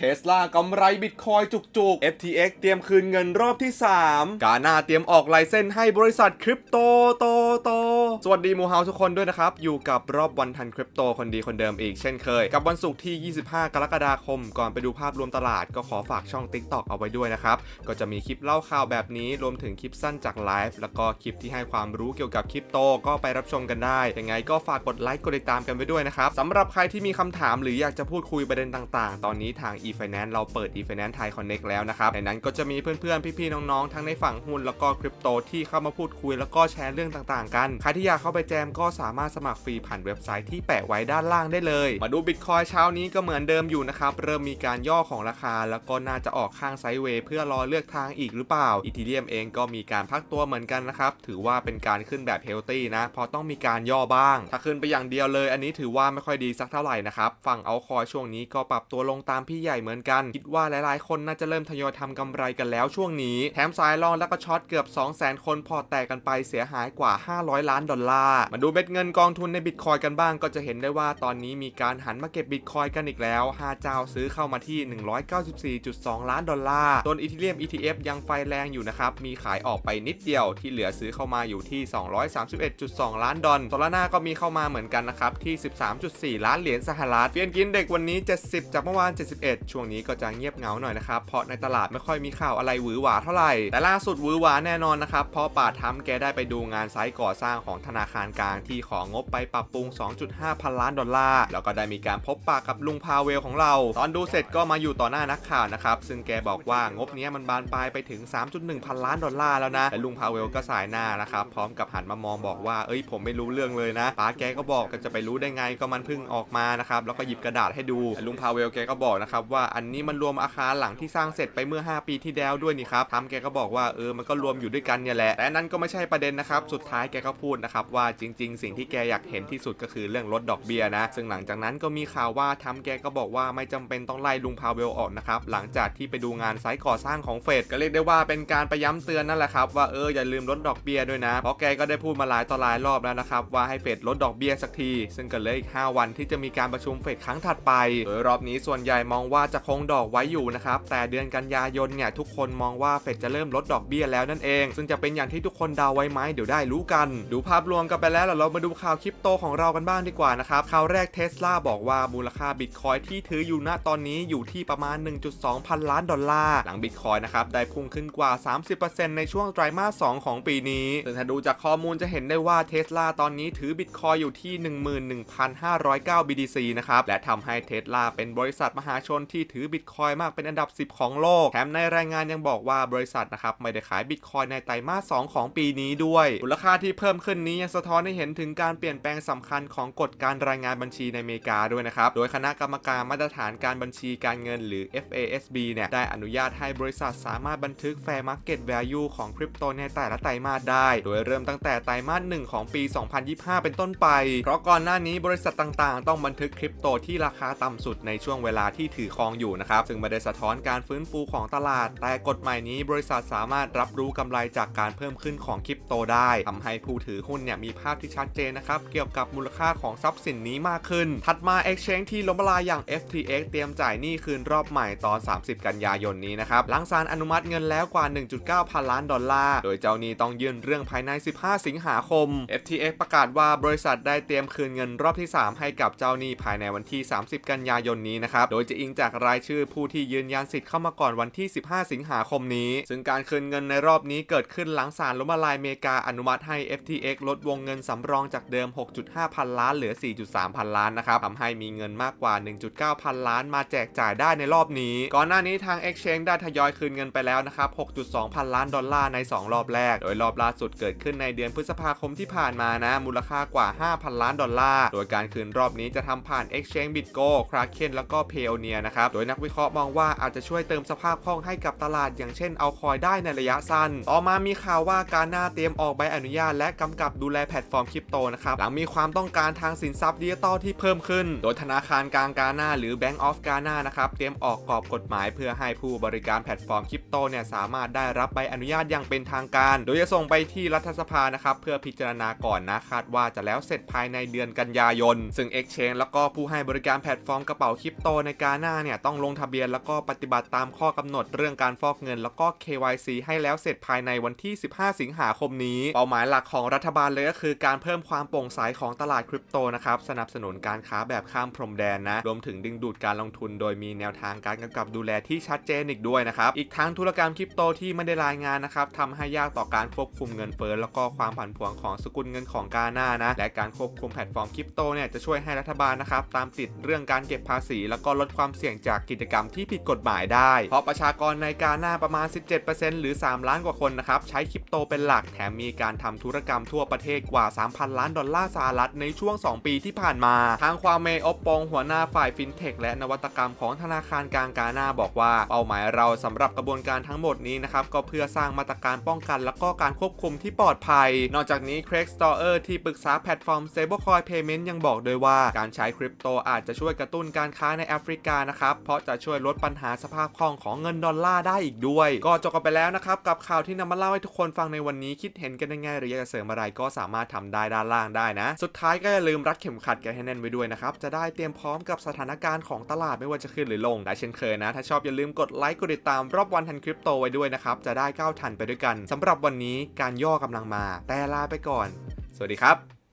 เทสลากำไรบิตคอยจุกๆ FTX เตรียมคืนเงินรอบที่ 3 กาหน้าเตรียมออกลเซนส์ให้บริษัทคริปโตโตโต สวัสดีมูเฮาทุกคนด้วยนะครับ อยู่กับรอบวันทันคริปโตคนดีคนเดิมอีกเช่นเคย กับวันศุกร์ที่ 25 กรกฎาคม ก่อนไปดูภาพรวมตลาดก็ขอฝากช่อง TikTok เอาไว้ด้วยนะครับ ก็จะมีคลิปเล่าข่าวแบบนี้รวมถึงคลิปสั้นจากไลฟ์แล้วก็คลิปที่ให้ความรู้เกี่ยวกับคริปโตก็ไปรับชมกันได้ยังไงก็ฝากกดไลค์กดติดตามกันไว้ด้วยนะครับสำหรับใครที่มีคำถามหรืออยากจะพูดคุยประเด็นต่าง ๆ ตอนนี้ทาง e-finance เราเปิด e-finance Thai Connect แล้วนะครับในนั้นก็จะมีเพื่อนๆ พี่ๆ น้องๆ ทั้งในฝั่งหุ้นแล้วก็คริปโตที่เข้ามาพูดคุยแล้วก็แชร์เรื่องต่างๆ กันใครที่อยากเข้าไปแจมก็สามารถสมัครฟรีผ่านเว็บไซต์ที่แปะไว้ด้านล่างได้เลย มาดูบิตคอยเช้านี้ก็เหมือนเดิมอยู่นะครับเริ่มมีการย่อของราคา แล้วก็น่าจะออกข้างไซด์เวย์เพื่อรอเลือกทางอีกหรือเปล่าอีทีเรียมเองก็มีการพักตัวเหมือนกันนะครับถือว่าเป็นการขึ้นแบบเฮลตี้นะพอต้องมีการย่อบ้าง ถ้าขึ้นไปอย่างเดียวเลย อันนี้ถือว่าไม่ค่อยดีสักเท่าไหร่นะครับฝั่งเอาคอยช่วงนี้ก็ปรับตัวลงตามพี่ใหญ่เหมือนกัน คิดว่าหลายๆ คนน่าจะเริ่มทยอยทำกำไรกันแล้วช่วงนี้ แถมสายรองแล้วก็ช็อตเกือบ 2 0 0 0 0 0 คนพอแตกกันไปเสียหายกว่า 500 ล้านดอลลาร์ มาดูเม็ดเงินกองทุนในบิตคอยกันบ้างก็จะเห็นได้ว่าตอนนี้มีการหันมาเก็บบิตคอยกันอีกแล้ว 5 เจ้าซื้อเข้ามาที่ 194.2 ล้านดอลลาร์ส่วนอีทีเรียม ETF ยังไฟแรงอยู่นะครับ มีขายออกไปนิดเดียวที่เหลือซื้อเข้ามาอยู่ที่ 231.2 ล้านดอลโซลาร่าก็มีเข้ามาเหมือนกันนะครับที่ 13.4 ล้านเหรียญสหรัฐเฟียนกินเด็กวันนี้ 70 จากเมื่อวาน 71ช่วงนี้ก็จะเงียบเหงาหน่อยนะครับ เพราะในตลาดไม่ค่อยมีข่าวอะไรหวือหวาเท่าไหร่ แต่ล่าสุดหวือหวาแน่นอนนะครับ เพราะป่าทํแกได้ไปดูงานไซต์ก่อสร้างของธนาคารกลางที่ของงบไปปรับปรุง 2.5 พันล้านดอลลาร์ แล้วก็ได้มีการพบปากกับลุงพาเวลของเรา ตอนดูเสร็จก็มาอยู่ต่อหน้านักข่าวนะครับ ซึ่งแกบอกว่างบเนี้ยมันบานปลายไปถึง 3.1 พันล้านดอลลาร์แล้วนะและลุงพาเวลก็สายหน้านะครับ พร้อมกับหันมามองบอกว่า เอ้ยผมไม่รู้เรื่องเลยนะ ป้าแกก็บอกก็จะไปรู้ได้ไงก็มันเพิ่งออกมานะครับ แล้วก็หยิบกระดาษให้ดู ลุงพาเวลแกก็บอกนะครับว่าาอันนี้มันรวมอาคารหลังที่สร้างเสร็จไปเมื่อ 5 ปีที่แล้วด้วยนี่ครับทำแกก็บอกว่าเออมันก็รวมอยู่ด้วยกันเนี่ยแหละแต่นั้นก็ไม่ใช่ประเด็นนะครับสุดท้ายแกก็พูดนะครับว่าจริง ๆ สิ่งที่แกอยากเห็นที่สุดก็คือเรื่องลดดอกเบี้ยนะ ซึ่งหลังจากนั้นก็มีข่าวว่าทำแกก็บอกว่าไม่จำเป็นต้องไล่ลุงพาเวลออกนะครับหลังจากที่ไปดูงานไซต์ก่อสร้างของเฟดก็เรียกได้ว่าเป็นการไปย้ำเตือนนั่นแหละครับว่าเอออย่าลืมลดดอกเบี้ยด้วยนะเพราะแกก็ได้พูดมาหลายต่อหลายรอบแล้วนะครับว่าให้เฟดลดดอกเบี้ยสักที ซึ่งก็เลืออีก 5 วันที่จะมีการประชุมเฟดครั้งถัดไปโดยรอบนี้ส่วนใหญ่มองว่าจะคงดอกไว้อยู่นะครับ แต่เดือนกันยายนเนี่ยทุกคนมองว่าเฟดจะเริ่มลดดอกเบี้ยแล้วนั่นเอง ซึ่งจะเป็นอย่างที่ทุกคนเดาไว้ไหมเดี๋ยวได้รู้กัน ดูภาพรวมกันไปแล้วเรามาดูข่าวคริปโตของเรากันบ้างดีกว่านะครับข่าวแรกเทสลาบอกว่ามูลค่าบิตคอยที่ถืออยู่ณตอนนี้อยู่ที่ประมาณ 1.2 พันล้านดอลลาร์หลังบิตคอยนะครับได้พุ่งขึ้นกว่า 30%ในช่วงไตรมาส 2 ของปีนี้ซึ่งถ้าดูจากข้อมูลจะเห็นได้ว่าเทสลาตอนนี้ถือบิตคอยอยู่ที่ 11,509 BTC นะครับและทำให้เทสลาเป็นบริษัทมหาชนที่ถือบิตคอยมากเป็นอันดับ 10 ของโลก แถมในรายงานยังบอกว่าบริษัทนะครับไม่ได้ขายบิตคอยในไตรมาส 2 ของปีนี้ด้วย มูลค่าที่เพิ่มขึ้นนี้ยังสะท้อนให้เห็นถึงการเปลี่ยนแปลงสำคัญของกฎการรายงานบัญชีในอเมริกาด้วยนะครับ โดยคณะกรรมการมาตรฐานการบัญชีการเงินหรือ FASB เนี่ยได้อนุญาตให้บริษัทสามารถบันทึก Fair Market Value ของคริปโตในแต่ละไตรมาสได้ โดยเริ่มตั้งแต่ไตรมาส 1 ของปี 2025 เป็นต้นไป เพราะก่อนหน้านี้บริษัทต่างๆ ต้องบันทึกคริปโตที่ราคาต่ำสุดในช่วงเวลาที่ถือครองอยู่นะครับ ซึ่งไม่ได้สะท้อนการฟื้นฟูของตลาด แต่กฎใหม่นี้บริษัทสามารถรับรู้กำไรจากการเพิ่มขึ้นของคริปโตได้ทำให้ผู้ถือหุ้นเนี่ยมีภาพที่ชัดเจนนะครับ เกี่ยวกับมูลค่าของทรัพย์สินนี้มากขึ้น ถัดมา Exchange ที่ล้มละลายอย่าง FTX เตรียมจ่ายหนี้คืนรอบใหม่ตอน 30 กันยายนนี้นะครับ หลังศาลอนุมัติเงินแล้วกว่า 1.9 พันล้านดอลลาร์ โดยเจ้าหนี้ต้องยื่นเรื่องภายใน 15 สิงหาคม FTX ประกาศว่าบริษัทได้เตรียมคืนเงินรอบที่ 3 ให้กับเจ้าหนี้ภายในวันที่ 30 กันยายนนี้นะครับ โดยจะอิงจากรายชื่อผู้ที่ยืนยันสิทธิ์เข้ามาก่อนวันที่ 15 สิงหาคมนี้ ซึ่งการคืนเงินในรอบนี้เกิดขึ้นหลังศาลล้มละลายเมกาอนุมัติให้ FTX ลดวงเงินสำรองจากเดิม 6.5 พันล้านเหลือ 4.3 พันล้านนะครับทำให้มีเงินมากกว่า 1.9 พันล้านมาแจกจ่ายได้ในรอบนี้ ก่อนหน้านี้ทาง Exchange ได้ทยอยคืนเงินไปแล้วนะครับ 6.2 พันล้านดอลลาร์ใน 2 รอบแรก โดยรอบล่าสุดเกิดขึ้นในเดือนพฤษภาคมที่ผ่านมานะ มูลค่ากว่า 5,000 ล้านดอลลาร์ โดยการคืนรอบนี้จะทำผ่าน Exchange BitGo Kraken แล้วก็ Payoneer นะครับโดยนักวิเคราะห์มองว่าอาจจะช่วยเติมสภาพคล่องให้กับตลาด อย่างเช่นเอาคอยได้ในระยะสั้น ต่อมามีข่าวว่าการหน้าเตรียมออกใบอนุญาต และกำกับดูแลแพลตฟอร์มคริปโตนะครับ หลังมีความต้องการทางสินทรัพย์ดิจิตอลที่เพิ่มขึ้น โดยธนาคารกลางกาหน้าหรือ Bank of Ghana นะครับเตรียมออกกรอบกฎหมาย เพื่อให้ผู้บริการแพลตฟอร์มคริปโตเนี่ยสามารถได้รับใบอนุญาตอย่างเป็นทางการ โดยจะส่งไปที่รัฐสภานะครับเพื่อพิจารณาก่อนนะคาดว่าจะแล้วเสร็จภายในเดือนกันยายน ซึ่ง Exchange แล้วก็ผู้ให้บริการแพลตฟอร์มกระเป๋าคริปโตในกาหน้าเนี่ยต้องลงทะเบียนแล้วก็ปฏิบัติตามข้อกำหนดเรื่องการฟอกเงิน แล้วก็ KYC ให้แล้วเสร็จภายในวันที่ 15 สิงหาคมนี้ เป้าหมายหลักของรัฐบาลเลยก็คือการเพิ่มความโปร่งใสของตลาดคริปโตนะครับสนับสนุนการค้าแบบข้ามพรมแดนนะรวมถึงดึงดูดการลงทุน โดยมีแนวทางการกำกับดูแลที่ชัดเจนอีกด้วยนะครับอีกทั้งธุรกรรมคริปโตที่ไม่ได้รายงานนะครับทำให้ยากต่อการควบคุมเงินเฟ้อแล้วก็ความผันผวนของสกุลเงินของกาหน้านะและการควบคุมแพลตฟอร์มคริปโตเนี่ยจะช่วยให้รัฐบาลนะครับตามติดเรื่องการเก็บภาษี แล้วก็ลดความเสี่ยงจากกิจกรรมที่ผิดกฎหมายได้ เพราะประชากรในกาหน้าประมาณ 17%หรือ 3 ล้านกว่าคนนะครับใช้คริปโตเป็นหลักแถมมีการทำธุรกรรมทั่วประเทศกว่า 3,000 ล้านดอลลาร์สหรัฐในช่วง 2 ปีที่ผ่านมา ทางความเมย์อปปองหัวหน้าฝ่ายฟินเทคและนวัตกรรมของธนาคารกลางกาหน้าบอกว่า เป้าหมายเราสำหรับกระบวนการทั้งหมดนี้นะครับก็เพื่อสร้างมาตรการป้องกัน แล้วก็การควบคุมที่ปลอดภัย นอกจากนี้ Craig Storer ที่ปรึกษาแพลตฟอร์ม Stablecoin Payment ยังบอกด้วยว่า การใช้คริปโตอาจจะช่วยกระตุ้นการค้าในแอฟริกานะครับเพราะจะช่วยลดปัญหาสภาพคล่องของเงินดอลลาร์ได้อีกด้วย ก็จบกันไปแล้วนะครับ กับข่าวที่นำมาเล่าให้ทุกคนฟังในวันนี้คิดเห็นกันยังไงหรืออยากจะเสริมอะไรก็สามารถทำได้ด้านล่างได้นะ สุดท้ายก็อย่าลืมรัดเข็มขัดกันให้แน่นไว้ด้วยนะครับจะได้เตรียมพร้อมกับสถานการณ์ของตลาดไม่ว่าจะขึ้นหรือลงและเช่นเคยนะ ถ้าชอบอย่าลืมกดไลค์กดติดตามรอบวันทันคริปโตไว้ด้วยนะครับจะได้ก้าวทันไปด้วยกันสำหรับวันนี้การย่อกำลังมา แต่ลาไปก่อน สวัสดีครับ